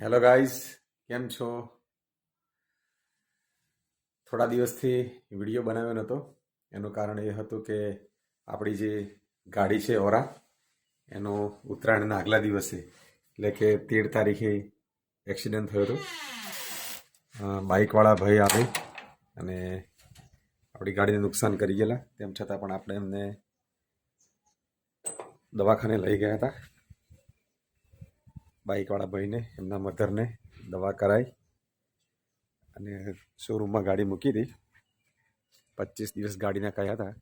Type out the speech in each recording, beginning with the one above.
Hello guys કેમ છો? થોડા દિવસથી વીડિયો બનાવ્યો નહોતો એનું કારણ એ હતું કે આપણી જે ગાડી છે ઓરા, એનો ઉત્તરાયણના આગલા દિવસે, એટલે કે તેર તારીખે એક્સિડન્ટ થયો હતો. બાઇકવાળા ભાઈ આવે અને આપણી ગાડીને નુકસાન કરી ગયેલા. તેમ છતાં પણ આપણે એમને દવાખાને લઈ ગયા હતા. બાઇકવાળા ભાઈને, એમના મધરને દવા કરાવી અને શોરૂમમાં ગાડી મૂકી દઈ. પચીસ દિવસ ગાડીના કયા હતા.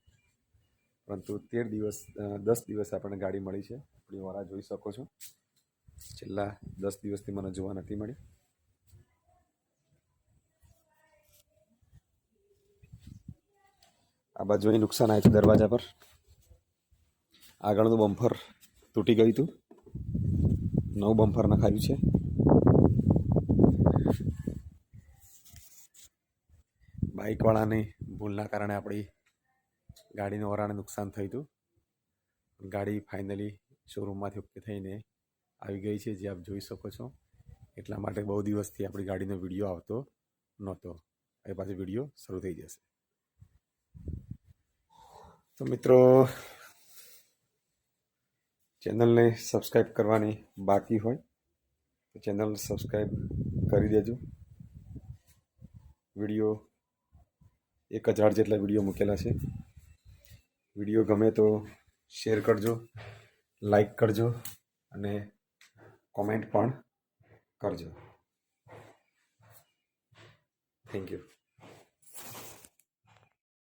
પરંતુ તેર દિવસ દસ દિવસ આપણને ગાડી મળી છે. આપણી વારા જોઈ શકો છો. છેલ્લા દસ દિવસથી મને જોવા નથી મળી. આ બાજુ નુકસાન આવ્યું દરવાજા પર. આગળનું બમ્ફર તૂટી ગયું હતું. નવું બમ્ફર નખાયું છે. બાઇકવાળાની ભૂલના કારણે આપણી ગાડીને વરાણે નુકસાન થયું હતું. ગાડી ફાઇનલી શોરૂમમાંથી ઓકે થઈને આવી ગઈ છે, જે આપ જોઈ શકો છો. એટલા માટે બહુ દિવસથી આપણી ગાડીનો વીડિયો આવતો નહોતો. એ પાછો વીડિયો શરૂ થઈ જશે. તો મિત્રો ચેનલને સબસ્ક્રાઈબ કરવાની બાકી હોય તો ચેનલ સબસ્ક્રાઈબ કરી દેજો. વીડિયો એક હજાર જેટલા વીડિયો મૂકેલા છે. વીડિયો ગમે તો શેર કરજો લાઈક કરજો અને કોમેન્ટ પણ કરજો. Thank you.